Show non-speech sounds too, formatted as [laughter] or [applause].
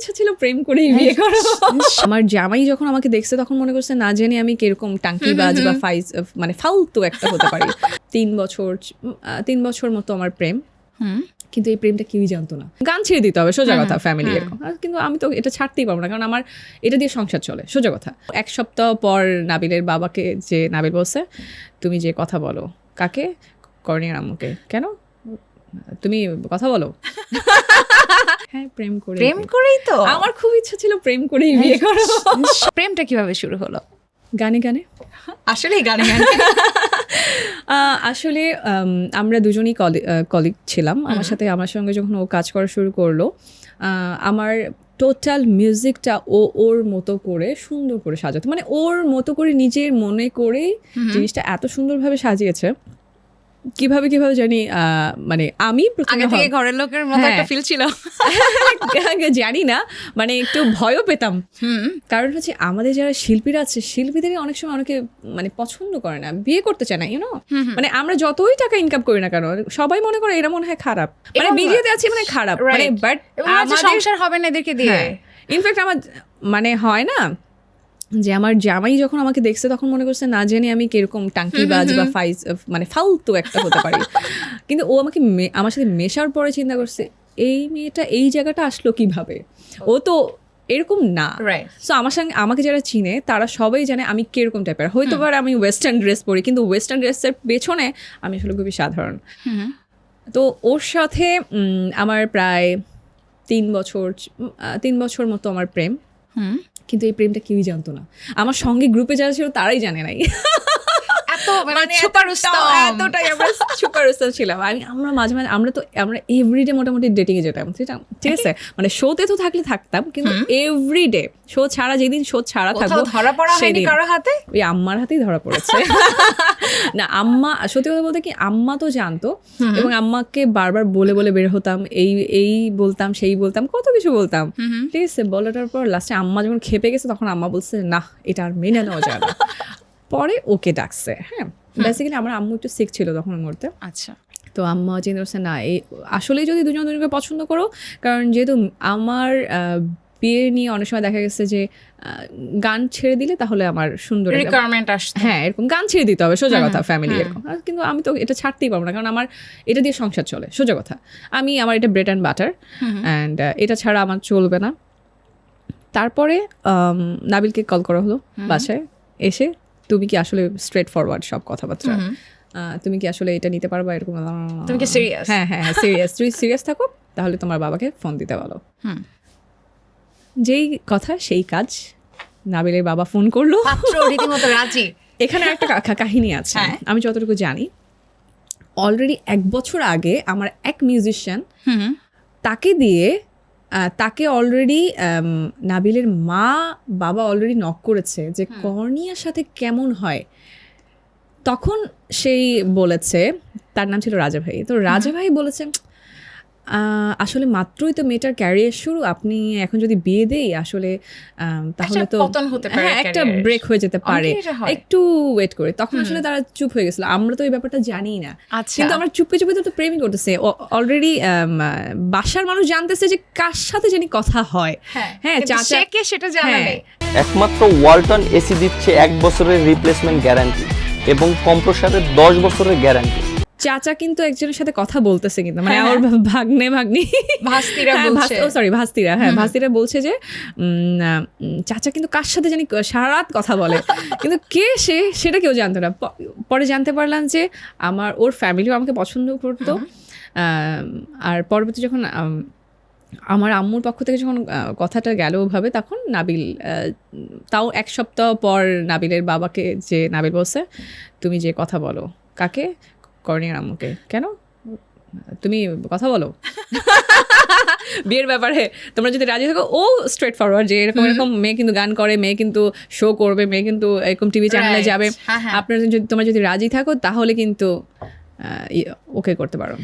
ইচ্ছা ছিল প্রেম করেই বিয়ে করো আমার জামাই যখন আমাকে দেখছে তখন মনে করছে না জেনে আমি কীরকম টাঙ্কিবাজ বা ফাইজ মানে ফালতু একটা হতে পারি। [laughs] তিন বছর তিন বছর মতো আমার প্রেম। কিন্তু এই প্রেমটা কেউই জানতো না। গান ছেড়ে দিতে হবে সোজা কথা ফ্যামিলি এরকম কিন্তু আমি তো এটা ছাড়তেই পারব না কারণ আমার এটা দিয়ে সংসার চলে সোজা কথা। এক সপ্তাহ পর নাবিলের বাবাকে যে নাবিল বলছে তুমি যে কথা বলো কাকে? করণীয় আম্মুকে কেন? তুমি কথা বলো। [laughs] হ্যাঁ প্রেম করে প্রেম করেই তো? আমার খুব ইচ্ছা ছিল প্রেম করেই বিয়ে করো প্রেমটা কীভাবে শুরু হলো? গানে গানে। আসলে গানে গানে। [laughs] আসলে আমরা দুজনই কলিগ ছিলাম। আমার সাথে আমার সঙ্গে যখন ও কাজ করা শুরু করল আহ, আমার টোটাল মিউজিকটা ও ওর মতো করে সুন্দর করে সাজাতো। মানে ওর মতো করে নিজের মনে করে জিনিসটা এত সুন্দরভাবে সাজিয়েছে। কীভাবে কীভাবে জানি মানে আমি আগে থেকে ঘরের লোকের মতো একটা হ্যাঁ। ফিল ছিল। [laughs] জানি না মানে একটু ভয়ও পেতাম। কারণ হচ্ছে আমাদের যারা শিল্পীরা আছে শিল্পীদেরই অনেক সময় অনেকে মানে পছন্দ করে না বিয়ে করতে চায় না ইউনো মানে আমরা যতই টাকা ইনকাম করি না কেন সবাই মনে করে এরা মনে হয় খারাপ। মানে বিয়েতে আছি মানে খারাপ। মানে. বাট সংসার হবে না এদেরকে দিয়ে। ইনফ্যাক্ট আমার মানে হয় না যে আমার জামাই যখন আমাকে দেখছে তখন মনে করছে না জেনে আমি কীরকম টাঙ্কিবাজ বা ফাইজ মানে ফালতু একটা হতে পারি। [laughs] কিন্তু ও আমাকে আমার সাথে মেশার পরে চিন্তা করছে এই মেয়েটা এই জায়গাটা আসলো কীভাবে? ও তো এরকম না। সো আমার সঙ্গে আমাকে যারা চিনে তারা সবাই জানে আমি কীরকম টাইপের হয়তো পারে আমি ওয়েস্টার্ন ড্রেস পরি কিন্তু ওয়েস্টার্ন ড্রেসের পেছনে আমি আসলে খুবই সাধারণ। তো ওর সাথে আমার প্রায় তিন বছর তিন বছর মতো আমার প্রেম। কিন্তু এই প্রেমটা কেউই জানতো না। আমার সঙ্গে গ্রুপে যারা ছিল তারাই জানে নাই। [laughs] মানে এতটাই আমরা সুপার স্টার ছিলাম। আমি আমরা মাঝে মাঝে আমরা তো আমরা এভরিডে মোটামুটি ডেটিং এ যেতাম ঠিক আছে? ঠিক আছে? মানে শোতে তো থাকলে থাকতাম কিন্তু এভরিডে শো ছাড়া যেদিন শো ছাড়া থাকব ধরা পড়া হয়নি কারও হাতে? ওই আম্মার হাতেই ধরা পড়েছে। [laughs] না আম্মা সত্যি কথা বলতে কি আম্মা তো জানতো এবং আম্মাকে বারবার বলে বলে বের হতাম এই এই বলতাম সেই বলতাম কত কিছু বলতাম। ঠিক আছে? বলাটার পর লাস্টে আম্মা যখন খেপে গেছে তখন আম্মা বলছে না এটা আর মেনে নেওয়া যায় না। [laughs] পরে ওকে ডাকছে হ্যাঁ? বেসিক্যালি আমার আম্মু একটু সিক ছিল তখন মুহূর্তে আচ্ছা। তো আম্মা চিন্তা করছে না এই আসলেই যদি দুজন দুজনকে পছন্দ করো কারণ যেহেতু আমার বিয়ে নিয়ে অনেক সময় দেখা গেছে যে গান ছেড়ে দিলে তাহলে আমার সুন্দর রিকোয়ারমেন্ট হ্যাঁ এরকম গান ছেড়ে দিতে হবে সোজা কথা ফ্যামিলি এরকম। কিন্তু আমি তো এটা ছাড়তেই পারব না কারণ আমার এটা দিয়ে সংসার চলে সোজা কথা। আমি আমার এটা ব্রেড অ্যান্ড বাটার অ্যান্ড এটা ছাড়া আমার চলবে না। তারপরে নাবিলকে কল করা হলো বাসায় এসে তুমি কি আসলে স্ট্রেট ফরওয়ার্ড সব কথাবার্তা? তুমি কি আসলে এটা নিতে পারবা? এরকম তুমি কি সিরিয়াস হ্যাঁ হ্যাঁ হ্যাঁ সিরিয়াস তুমি সিরিয়াস থাকো তাহলে তোমার বাবাকে ফোন দিতে বলো। যেই কথা সেই কাজ নাবিলের বাবা ফোন করল। রীতিমতো রাজি। এখানে একটা কাহিনী আছে। হ্যাঁ। আমি যতটুকু জানি অলরেডি এক বছর আগে আমার এক মিউজিশিয়ান তাকে দিয়ে তাকে অলরেডি নাবিলের মা বাবা অলরেডি নক করেছে যে কর্নিয়ার সাথে কেমন হয়। তখন সেই বলেছে তার নাম ছিল রাজা ভাই তো রাজা ভাই বলেছে আসলে মাত্রই তো মেয়েটার ক্যারিয়ার শুরু। আপনি এখন যদি বিয়ে দেই আসলে তাহলে তো হ্যাঁ একটা ব্রেক হয়ে যেতে পারে। একটু ওয়েট করে। তখন আসলে তারা চুপ হয়ে গেছিল। আমরা তো এই ব্যাপারটা জানি না। আচ্ছা। কিন্তু আমরা চুপে চুপে তো প্রেমই করতেছে। অলরেডি বাসার মানুষ জানতেছে যে কার সাথে জানি কথা হয়। হ্যাঁ হ্যাঁ, কিন্তু চাচা- কে সেটা জানা হ্যাঁ। নেই। একমাত্র ওয়ালটন এসি দিচ্ছে এক বছরের রিপ্লেসমেন্ট গ্যারান্টি এবং কম্প্রসারের দশ বছরের গ্যারান্টি চাচা কিন্তু একজনের সাথে কথা বলতেছে কিন্তু মানে হ্যাঁ, আমার ভাগ্নে ভাগ্নি। ভাস্তিরা হ্যাঁ, বলছে। ও সরি ভাস্তিরা হ্যাঁ ভাস্তিরা বলছে যে চাচা কিন্তু কার সাথে জানি সারা রাত কথা বলে। কিন্তু কে সে সেটা কেউ জানতো না। পরে জানতে পারলাম যে আমার ওর ফ্যামিলিও আমাকে পছন্দ করতো। আর পরবর্তী যখন আমার আম্মুর পক্ষ থেকে যখন কথাটা গেল ওভাবে তখন নাবিল তাও এক সপ্তাহ পর নাবিলের বাবাকে যে নাবিল বলছে তুমি যে কথা বলো কাকে? করণীয় আম্মুকে। কেন? তুমি কথা বলো। বিয়ের ব্যাপারে তোমরা যদি রাজি থাকো ও স্ট্রেট ফরওয়ার্ড যে এরকম এরকম মেয়ে কিন্তু গান করে মেয়ে কিন্তু শো করবে মেয়ে কিন্তু এরকম টিভি চ্যানেলে যাবে। হ্যাঁ, হ্যাঁ। আপনার যদি তোমরা যদি রাজি থাকো তাহলে কিন্তু ওকে করতে পারো।